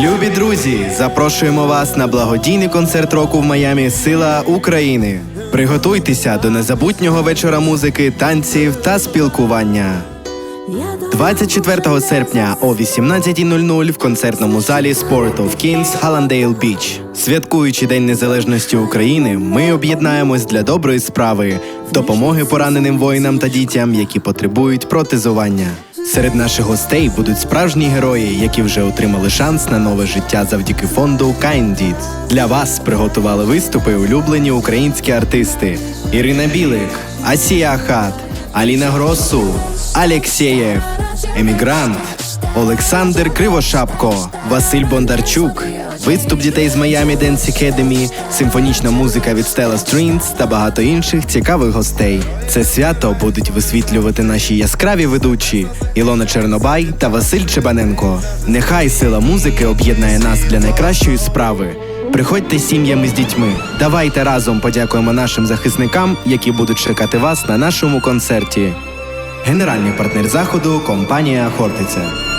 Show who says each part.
Speaker 1: Любі друзі, запрошуємо вас на благодійний концерт року в Майамі Сила України. Приготуйтеся до незабутнього вечора музики, танців та спілкування. 24 серпня о 18.00 в концертному залі Sport of Kings Hallandale Beach. Святкуючи День Незалежності України, ми об'єднаємось для доброї справи, допомоги пораненим воїнам та дітям, які потребують протезування. Серед наших гостей будуть справжні герої, які вже отримали шанс на нове життя завдяки фонду Kind Для вас приготували виступи улюблені українські артисти: Ірина Білик, Асія Ахат, Аліна Гросу, Алексєєв, Емігрант, Олександр Кривошапко, Василь Бондарчук, виступ дітей з Miami Dance Academy, симфонічна музика від Stella Strings та багато інших цікавих гостей. Це свято будуть висвітлювати наші яскраві ведучі Ілона Чернобай та Василь Чебаненко. Нехай сила музики об'єднає нас для найкращої справи. Приходьте сім'ями з дітьми. Давайте разом подякуємо нашим захисникам, які будуть чекати вас на нашому концерті. Генеральний партнер заходу компанія Хортиця.